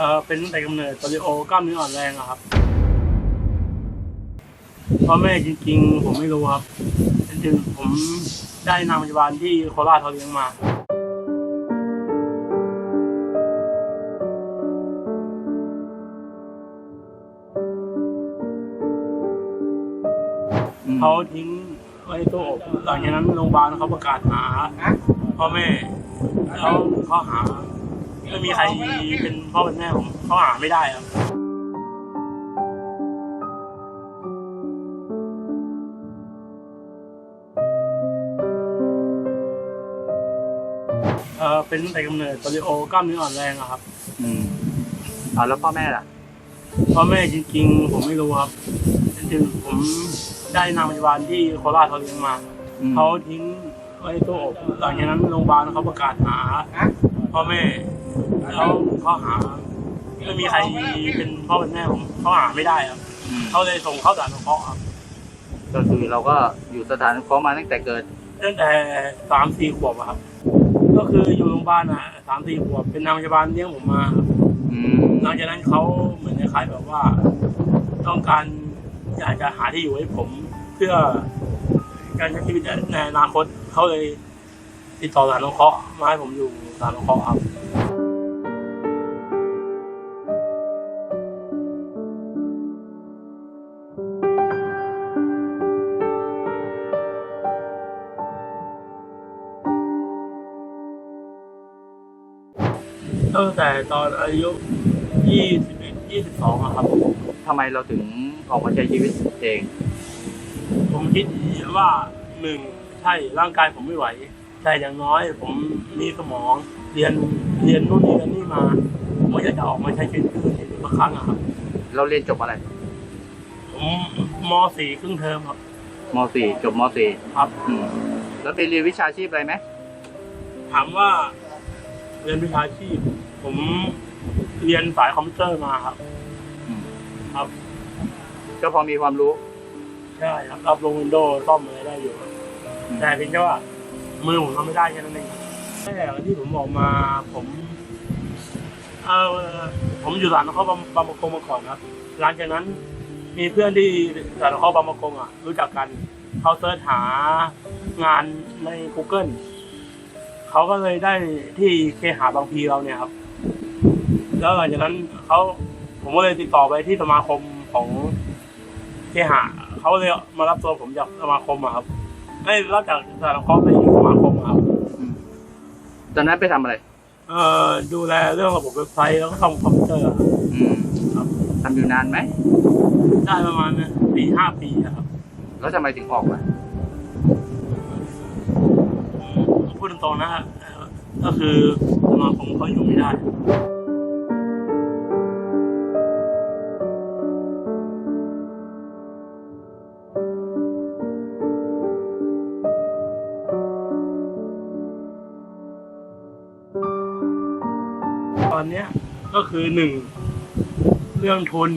ออเป็นตั้งแต่กำเนิดโปลิโอกล้ามเนื้ออ่อนแรงอะครับพ่อแม่จริง ๆ ผมไม่รู้ครับจริงๆผมได้นางพยาบาลที่โคราชเขาเลี้ยงมาเขาทิ้งไว้ตู้อบหลังจากนั้นโรงพยาบาลเขาประกาศหาพ่อแม่แล้วเขาหา ไม่มีใครเป็นพ่อเป็นแม่ผมเขาหาไม่ได้ครับเออเป็นตั้งแต่กำเนิดโปลิโอกล้ามเนื้ออ่อนแรงอะครับอืมเอาแล้วพ่อแม่ล่ะ พ่อแม่จริง ๆ ผมไม่รู้ครับจริงๆผมได้นางพยาบาลที่โคราชเขาเลี้ยงมาอืม เขาทิ้งไว้ตู้อบหลังจากนั้นโรงพยาบาลเขาประกาศหาพ่อแม่ แล้วเขาหาไม่มีใครเป็นพ่อเป็นแม่ผมเขาหาไม่ได้ครับอืมเขาเลยส่งเข้าด่านของเขาครับก็คือเราก็อยู่สถานสงเคราะห์มาตั้งแต่เกิด ตั้งแต่สามสี่ขวบอะครับ ก็คืออยู่โรงพยาบาลอะสามสี่ขวบเป็นนางพยาบาลเลี้ยงผมมาครับอืมหลังจากนั้นเขาเหมือนคล้ายๆแบบว่า ต้องการอยากจะหาที่อยู่ให้ผม เพื่อการใช้ชีวิตในอนาคตเขาเลยติดต่อสถานสงเคราะห์มาให้ผมอยู่สถานสงเคราะห์ครับ ตั้งแต่ตอนอายุยี่สิบเอ็ดยี่สิบสองครับ ทำไมเราถึงออกมาใช้ชีวิตเอง ผมคิดว่าหนึ่งใช่ร่างกายผมไม่ไหว แต่อย่างน้อยผมมีสมองเรียนเรียนนู่นนี่นั่นนี่มาผมอยากจะออกมาใช้ชีวิตคืนอีกครั้งอะครับ เราเรียนจบอะไร ผมมสี่ครึ่งเทอมครับ ม .4 จบม .4 ครับ อืมแล้วไปเรียนวิชาชีพอะไรไหมถามว่าเรียนวิชาชีพ ผมเรียนสายคอมพิวเตอร์มาครับ อืมครับ ก็พอมีความรู้ใช่ครับรับลงวินโดว์ซ่อมอะไรได้อยู่อืมแต่เพียงแค่ว่า มือผมทำไม่ได้แค่นั้นเองตั้งแต่ที่ผมออกมา ผมเออผมอยู่สถานเขาบำบางประกงมาก่อนครับ หลังจากนั้น มีเพื่อนที่สถานเขาบางประกงอะ รู้จักกัน เขาเสิร์ชหางานใน Google เขาก็เลยได้ที่เคหาบางพีเราเนี่ยครับ แล้วหลังจากนั้นเขาผมก็เลยติดต่อไปที่สมาคมของเคหะเขาเลยมารับตัวผมจากสมาคมอะครับไม่รับจากสถานเคราะห์ไปอีกสมาคมครับอืมตอนนั้นไปทำอะไร เอ่อดูแลเรื่องระบบเว็บไซต์แล้วก็ทำคอมพิวเตอร์ ครับอืมครับทำอยู่นานไหมได้ประมาณสี่ห้าปีอะครับ แล้วทำไมถึงออกมาพูดตรงๆนะฮะก็คือสมาคมเขาอยู่ไม่ได้ตอนเนี้ยก็คือหนึ่ง เรื่องทุน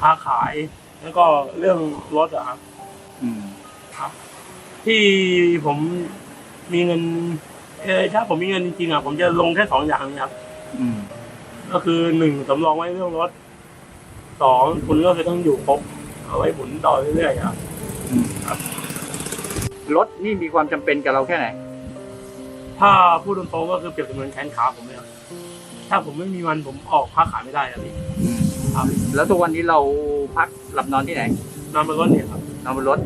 ค้าขาย แล้วก็เรื่องรถอะครับอืมครับ ที่ผมมีเงินเออถ้าผมมีเงินจริงๆอะผมจะลงแค่สองอย่างนี้ครับอืมก็คือหนึ่งสำรองไว้เรื่องรถสองคุณก็คือต้องอยู่ครบเอาไว้หมุนต่อเรื่อยๆครับ อืมครับ รถนี่มีความจำเป็นกับเราแค่ไหน ถ้าพูดตรงๆก็คือเปรียบเสมือนแขนขาผมเลยครับถ้าผมไม่มีมันผมออกค้าขายไม่ได้ครับพี่อืม ครับแล้วทุกวันนี้เราพักหลับนอนที่ไหนนอนบนรถเนี่ยครับนอนบนรถ